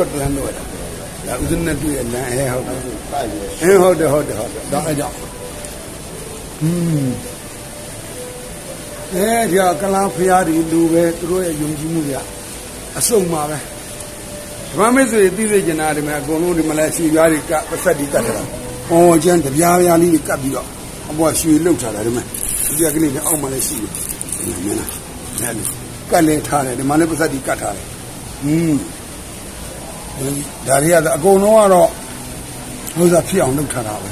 ထွက်လမ်းတော့တာဒါဥဒနဲ့တွေ့ရလမ်းအဲဟုတ်တယ် တိုက်ရ အင်းဟုတ်တယ်ဟုတ်တယ်ဟုတ်တယ်ဒါအကြောင်းอืมအဲဒီကကလားဖျားဒီလူပဲသူတို့ရဲ့ယုံကြည်မှုတွေကအစုံပါပဲဓမ္မမိတ်ဆွေသိသိကျင်တာဒီမှာအကုန်လုံးဒီမလဲစီပြားတွေကပတ်သက်ဒီကတ်ထားတာ။ဟောကျန်တပြားပြားလေးတွေကတ်ပြီးတော့အပေါ်ရွှေလှုပ်ထားတာဒီမှာဒီကလေးနဲ့အောက်မှာလည်းရှိတယ်။ဒီမှာမင်းလား။အဲ့လိုကတ်လဲထားတယ်ဒီမှာလည်းပတ်သက်ဒီကတ်ထားတယ်။อืม ဒါတွေကအကုန်လုံးကတော့ဟိုစားဖြစ်အောင်လုပ်ထားတာပဲ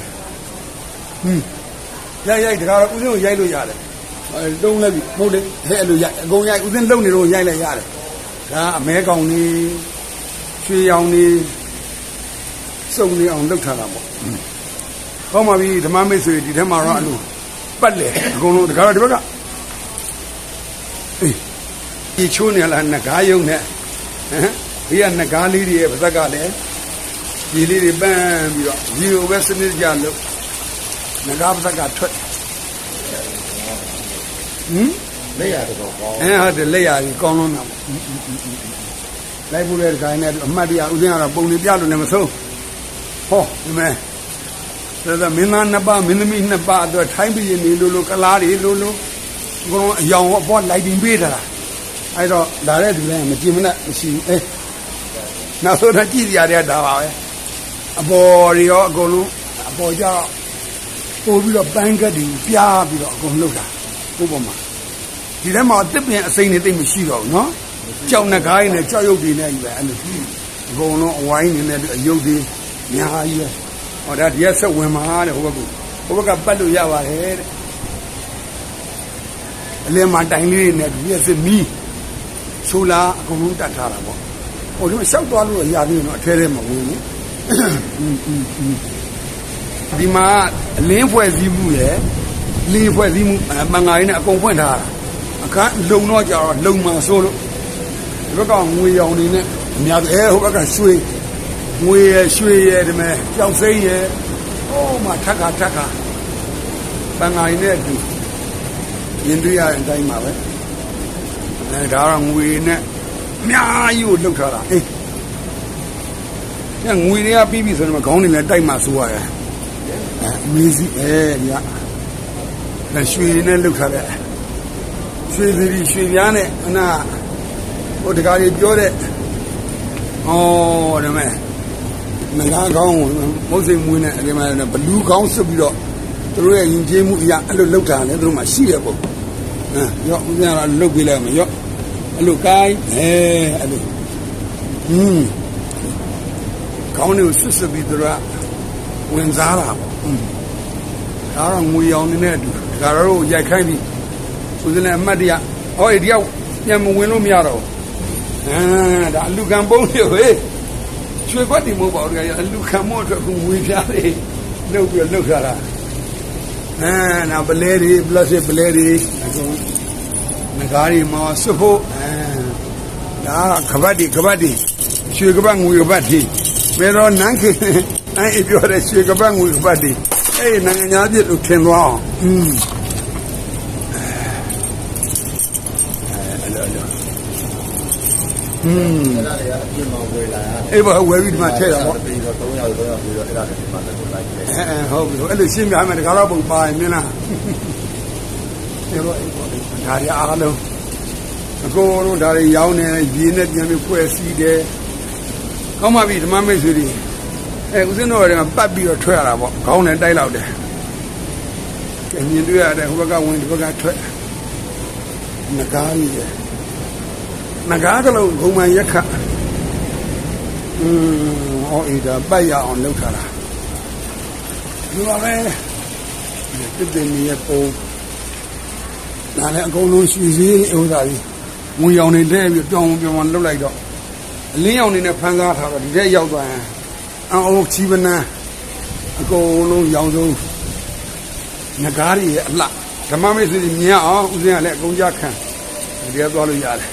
ဟွန်းရိုက်ရိုက်တကားဦးစင်းကိုရိုက်လို့ရတယ်အဲတုံးလည်းပြီမဟုတ်လေဟဲ့အဲ့လိုရိုက်အကုန်ရိုက်ဦးစင်းလုံနေတော့ရိုက်လိုက်ရတယ်ဒါအမဲကောင်နေရွှေရောင်နေစုံနေအောင်လုပ်ထားတာပေါ့ဟောမှာပြီဓမ္မမိတ်ဆွေဒီထဲမှာတော့အလိုပတ်လေအကုန်လုံးတကားဒီဘက်ကအေးဒီချိုးနေလားငကားယုံနဲ့ဟမ် ဒီကငကားလေးတွေရဲ့ပါဇက်ကလည်းဒီလေးတွေပန်းပြီးတော့ဒီလိုပဲစနစ်ကြလို့ငကားပါဇက်ကထွက်ဟမ်လက်ရတော့ကောင်းအဲဟုတ်တယ်လက်ရာကြီးကောင်းလုံးတာပေါ့လိုက်ဖို့တဲ့ခိုင်းနဲ့အမှတ်တရဥစဉ်ကတော့ပုံနေပြလို့လည်းမဆုံးဟောဒီမဲ့ဒါသမင်းသားနှစ်ပါးမင်းသမီးနှစ်ပါးအတွက်ထိုင်းပြည်နေလို့လို့ကလားတွေလို့လို့ဘုံအယောင်အပေါ်လိုက်တင်ပေးတာအဲ့တော့ဒါတဲ့သူလည်းမကြည့်မနဲ့မရှိဘူးအေး နောက်ဆုံးတော့ကြည့်စရာတွေကဒါပါပဲအပေါ်တွေရောအကုန်လုံးအပေါ်ကျတော့ပို့ပြီးတော့ပန်းကတ်တွေပြားပြီးတော့အကုန်လှုပ်တာဥပမာဒီထဲမှာတစ်ပင်အစိမ့်နေတိတ်မရှိတော့ဘူးနော်ကြောက်နှကားရင်းနဲ့ကြောက်ရုပ်တွေနဲ့ယူပဲအဲ့လိုအကုန်လုံးအဝိုင်းနေတဲ့အယုတ်တွေများကြီးပဲဟောဒါဒီကဆက်ဝင်မှာတဲ့ဟိုဘက်ကဟိုဘက်ကပတ်လို့ရပါတယ်တဲ့အလင်းမှာတိုင်လေးတွေနဲ့ဒီကစစ်မီးဆိုလာအကုန်လုံးတတ်ထားတာပေါ့ ဟိုတော့ရှောက်သွားလို့ရသေးတယ်နော်အထဲထဲမဝင်ဘူးဒီမှာအလင်းဖွဲ့စည်းမှုရယ်လင်းဖွဲ့စည်းမှုမင်္ဂလာရင်းနဲ့အကုန်ဖွင့်ထားတာအခန်းလုံတော့ကြတော့လုံမှဆိုးလို့ဒီဘက်ကငွေရောင်နေနဲ့အများအဲဟိုဘက်ကရွှေငွေရယ်ရွှေရယ်ဒီမဲ့ကြောက်စိမ့်ရယ်ဟိုမှာထက်ခါထက်ခါမင်္ဂလာရင်းနဲ့အတူရင်တွေ့ရတဲ့အတိုင်းပါပဲအဲဒါတော့ငွေနဲ့ အများကြီးကိုလှုပ်ထားတာအေးညငွေတွေကပြီးပြီဆိုတော့ခေါင်းနေနဲ့တိုက်မှဆိုရတယ်အဲအမေစီအဲဒီကဒါရွှေနဲ့လှုပ်ထားတဲ့ရွှေစီရီရွှေပြားနဲ့အနာဟိုတကားကြီးပြောတဲ့ဩဒါမဲ့မလားကောင်းမဟုတ်စိမ်မွေးနဲ့အဲဒီမှာဘလူးကောင်းစွပ်ပြီးတော့သူတို့ရဲ့ယဉ်ကျေးမှုအရာအဲ့လိုလောက်တာလေသူတို့မှရှိရပေါ့ဟမ်ရော့ဦးဇင်းကတော့လုတ်ပေးလိုက်မယ်ရော့ အဲ့လိုကိုင်းအဲအဲ့လိုဟွန်းကောင်းနေကိုဆွတ်ဆွတ်ပြီးသူတို့ကဝင်စားတာပေါ့ဟွန်းဒါတော့ငွေရောင်နေတဲ့အတူဒါတော့ရိုက်ခိုင်းပြီးဦးဇင်းနဲ့အမတ်တရဟောဒီရောက်ပြန်မဝင်လို့မရတော့ဘူးအာဒါအလူခံပုံးတွေဟေးရွှေခွက်တီမို့ပေါ့ဒီကအလူခံမို့အတွက်ခုငွေပြားတွေနှုတ်ပြီးလှုပ်ထားတာအာနာပလဲတွေ plus ပလဲတွေအကုန် ငကားတွေမှာစွတ်ဖို့အာဒါကကပတ်တီကပတ်တီရွှေကပတ်ငွေကပတ်တီဘယ်တော့နန်းခင်အဲ့ပြောတဲ့ရွှေကပတ်ငွေကပတ်တီအဲ့နိုင်ငံသားပြည့်လို့ထင်သွားအောင်อืม อืม အဲ့ဒါတွေကအပြင်မှာဝယ်လာ အေးဘာဝယ်ပြီးဒီမှာထည့်တာပေါ့ ပြီးတော့300 300ပြီးတော့အဲ့ဒါတွေဒီမှာတက်လိုက်တယ် အဲအဲဟုတ်ပြီအဲ့လိုရှင်းပြမယ်တကားတော့ပုံပါရင်မင်းလား ဒီတော့အေးပေါ့ဒါရီအားလုံးအကုန်လုံးဒါရီရောင်းနေရေနဲ့ပြန်ပြီးဖွဲ့စည်းတယ်ကောင်းပါပြီဓမ္မမိတ်ဆွေတွေအဲဦးစင်းတော်တွေကပတ်ပြီးတော့ထွက်ရတာပေါ့ခေါင်းနဲ့တိုက်လောက်တယ်ကဲမြင်တွေ့ရတယ်ဟိုဘက်ကဝင်ဒီဘက်ကထွက်ငကားကြီးတယ်ငကားကလုံးဂုံမှန်ရက်ခတ်อืมဟောအေးဒါပတ်ရအောင်လုပ်ထားတာဒီပါပဲတစ်တင်ကြီးရဲ့ပုံ ဒါလည်းအကုန်လုံးရွှေစည်းဥစ္စာကြီးငွေရောင်နေလဲပြီးပြောင်းပြောင်းလှုပ်လိုက်တော့အလင်းရောင်နေနဲ့ဖန်ကားထားတော့ဒီထဲရောက်သွားရင်အအောင်ချီပနန်းအကုန်လုံးရောင်စုံငကားကြီးရဲ့အလှဓမ္မမိတ်ဆွေကြီးမြင်အောင်ဦးဇင်းကလည်းအကုန်ကြခံဒီထဲသွားလို့ရတယ်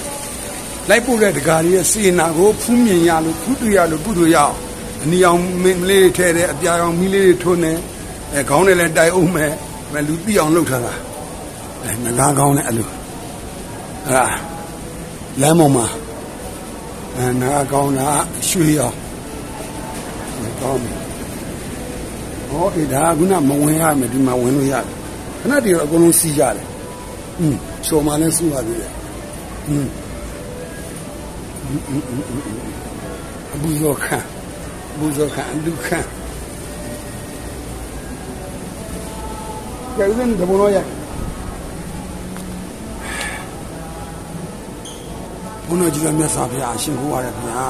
လိုက်ပို့တဲ့ဒကာကြီးရဲ့စေနာကိုဖူးမြင်ရလို့ဖူးတွေ့ရလို့ကုသိုလ်ရအောင်အနီအောင်မင်းလေးတွေထဲတဲ့အပြာရောင်မီးလေးတွေထွန်းနေအဲခေါင်းနဲ့လည်းတိုက်အောင်မဲ့မလူတိအောင်လှုပ်ထားတာအဲ ငကားကောင်းနဲ့အဲ့လိုအဲ့ဒါလမ်းပေါ်မှာ အဲနာကောင်းတာရွှေရောဒီကောင်းပြီဟောဒီဒါကခုနမဝင်ရမယ်ဒီမှာဝင်လို့ရတယ်ခဏတည်းတော့အကုန်လုံးစီးကြတယ်อืมချိုမှလည်းစူးပါသေးတယ်อืมအဘူဇောခန်အဘူဇောခန်လူခန်ကျဦးစင်တဘောရ ဘုန်းတော်ကြီးကမြတ်စွာဘုရားအရှင်ကိုရတယ်ဗျာ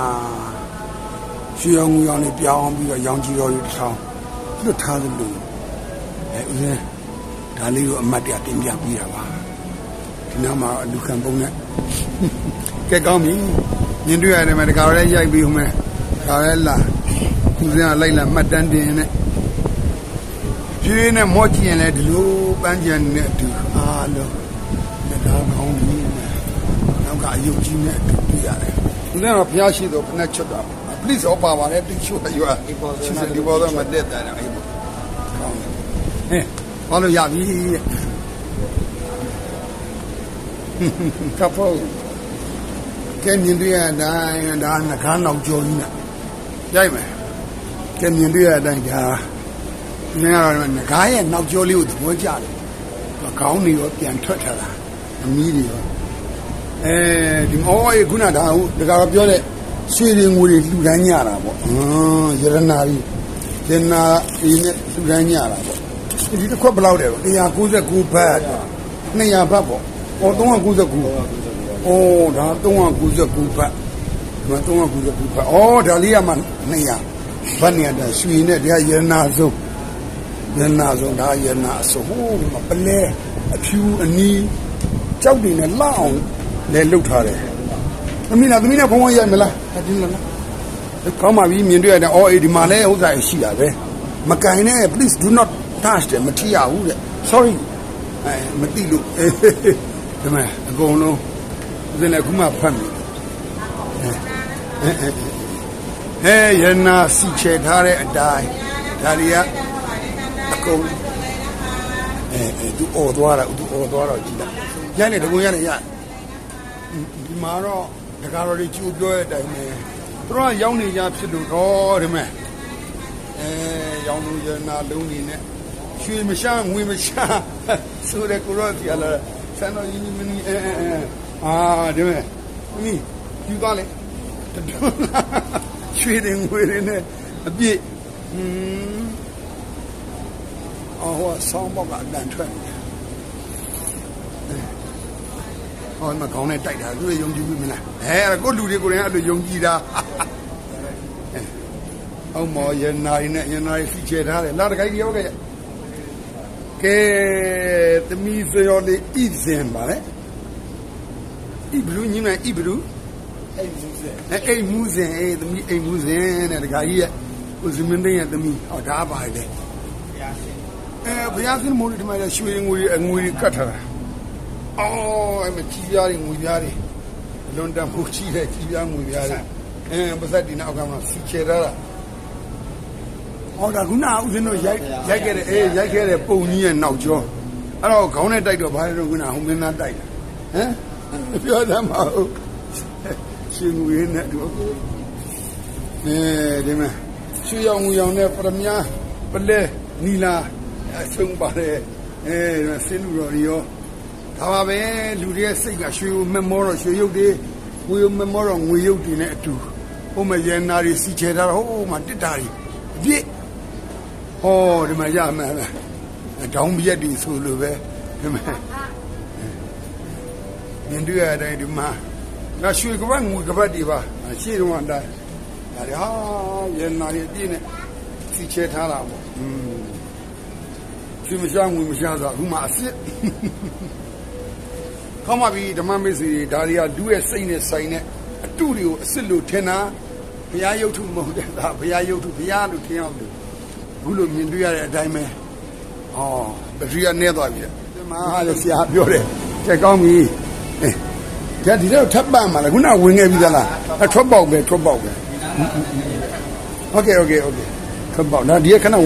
ရွှေရောင်ငူရောင်လေးပြောင်းပြီးတော့ရောင်ကြီးတော်လေးတစ်ထောင်လွတ်ထားသလိုအဲဦးစင်ဒါလေးကိုအမတ်တရတင်ပြပြီးတာပါဒီနောက်မှာလူခံပုံနဲ့ကဲကောင်းပြီမြင်တွေ့ရတယ်မယ်တခါရဲရိုက်ပြီးဦးမယ်တခါရဲလာဦးစင်ကလိုက်လာမှတ်တမ်းတင်နဲ့ပြေးနဲ့မော့ကြည့်ရင်လည်းဒီလိုပန်းကြံနဲ့အတူအားလုံးလက်ကားကောင်းပြီနော က်ကအယုတ်ကြီးနဲ့အတူတွေ့ရတယ်ဦးစင်တော့ဘုရားရှိတော်ဖက်ချက်တာ please ဟောပါပါတယ်တိကျရွာဒီပေါ်ဒီပေါ်တော့မတက်တယ်အဲ့ပေါ်ကောင်းတယ်ဟဲ့ဘာလို့ရပြီတဲ့ကပ်ဖို့ကဲမြင်တွေ့ရတိုင်းဒါနှခမ်းနောက်ကျော်ကြီးနဲ့ရိုက်မယ်ကဲမြင်တွေ့ရတိုင်းဒါနင်ကတော့ငကားရဲ့နောက်ကျော်လေးကိုသဘောကျတယ်ခေါင်းတွေရောပြန်ထွက်ထားတာအမီးတွေရော အဲဒီမောအေခုနဒါဟုတ်ဒါကတော့ပြောတဲ့ရွှေတွေငွေတွေလှူဒန်းကြတာပေါ့အင်းရတနာကြီးရတနာဒီနဲ့လှူဒန်းကြတာပေါ့ဒီတစ်ခွက်ဘယ်လောက်တယ်199ဘတ်200ဘတ်ပေါ့ဟော399အိုးဒါ399ဘတ်ဒီမှာ399ဘတ်အော်ဒါလေးကမှ200ဘတ်နေရတဲ့ရွှေနဲ့တရားရတနာဆုံးရတနာဆုံးဒါရတနာအစုံဟိုးဒီမှာပလဲအဖြူအနီးကြောက်တွေနဲ့လှအောင် လဲလှုပ်ထားတယ်သမီးလားသမီးနဲ့ဘုံဝရိုက်မလားအတင်းလားကောင်းပါပြီမြင်တွေ့ရတဲ့အော်အေးဒီမှာလဲဥစ္စာရှိတာပဲမကင်နဲ့ please do not touch တယ်မထီရဘူးတဲ့ sorry အဲမတိလို့ဒီမှာအကုန်လုံးဒီနေ့ခုမှဖတ်မိဟဲရနာစီချေထားတဲ့အတိုင်းဒါတွေကအကုန်အဲအဲသူအော်သွားတာသူအော်သွားတော့ကြည့်လိုက်ရနေတကူရနေရ ဒီမှာတော့တကားတော်တွေကျူပြောတဲ့အတိုင်းပဲသူတို့ကရောက်နေကြဖြစ်လို့တော့ဒီမဲ့အဲရောင်လူရနာလုံးနေနဲ့ရွှေမရှာငွေမရှာဆိုတဲ့ကိုရောပြလာဆန်တော်ကြီးမင်းအဲအဲအဲအာဒီမဲ့မင်းယူသွားလေရွှေတွေငွေတွေနဲ့အပြည့်ဟွန်းအော်ဟောဆောင်းပေါက်ကအတန်ထွက်နေ တယ်ဟောမကောင်းနဲ့တိုက်တာသူတွေယုံကြည်ပြီမလားအဲအဲ့ကိုလူတွေကိုလည်းအဲ့လိုယုံကြည်တာအောင်မော်ရနာရီနဲ့ရနာရီစီချေထားတယ်လာတခိုင်းဒီရောကဲကဲသမီးစရောလေးဣဇင်ပါလေဣဘလူညီမဣဘလူအဲ့ဒီစက်အဲအိမ်မူးစင်အေးသမီးအိမ်မူးစင်တဲ့တခါကြီးရဲ့ကိုစမင်းသိန်းရဲ့သမီးဟောဒါပါလေဘုရားရှင်အဲဘုရားရှင်မိုးဒီမှာလည်းရွှေငွေအငွေကတ်ထားတာ အော်အမကြီးပြားတွေငွေပြားတွေလွန်တမှုကြီးတဲ့ကြီးပြားငွေပြားတွေအဲပါသက်ဒီနောက်ကမှစီချေရတာဟောဒါခုနကဦးဇင်းတို့ရိုက်ရိုက်ခဲ့တဲ့အေးရိုက်ခဲ့တဲ့ပုံကြီးရဲ့နောက်ကျောအဲ့တော့ခေါင်းနဲ့တိုက်တော့ဘာလဲတော့ခုနဟိုမင်းသားတိုက်တာဟမ်ပြောတယ်မဟုတ်ရှင်ငွေနဲ့တို့အဲဒီမှာရွှေရောင်ငွေရောင်နဲ့ပရမညာပလဲနီလာအဆုံးပါတယ်အဲဆင်းလူတော်တွေရော ဒါပါပဲလူတွေရဲ့စိတ်ကရွှေကိုမမောတော့ရွှေရုပ်တွေငွေကိုမမောတော့ငွေရုပ်တွေနဲ့အတူဟိုမှာရန်နာတွေစီချေထားတော့ဟိုမှာတစ်တာတွေအပြည့်ဟောဒီမှာရမယ်လားတောင်းပြက်တွေဆိုလိုပဲဒီမှာမြင်တွေ့ရတဲ့ဒီမှာငါရွှေကပတ်ငွေကပတ်တွေပါရှေ့တော့အတိုင်းဒါတွေဟာရန်နာတွေအပြည့်နဲ့စီချေထားတာပေါ့อืมရွှေမရှားငွေမရှားဆိုအခုမှအစ်စ် ခေါမပြီဓမ္မမစ္စည်းဒါတွေကလူရဲ့စိတ်နဲ့ဆိုင်နဲ့အတုတွေကိုအစ်စ်လို့ထင်တာဘုရားယုတ်ထုမဟုတ်တဲ့ဒါဘုရားယုတ်ထုဘုရားလို့ထင်အောင်လို့အခုလိုမြင်တွေ့ရတဲ့အတိုင်းပဲဟောပထရီကနဲသွားပြီဒီမှာလည်းဆရာပြောတယ်ကြက်ကောင်းပြီအဲကြက်ဒီတော့ထပ်ပန့်မှာလားခုနဝင်ခဲ့ပြီသလားအထွက်ပေါက်ပဲထွက်ပေါက်ပဲโอเคโอเคโอเคထွက်ပေါက်ဒါဒီကခဏဝင်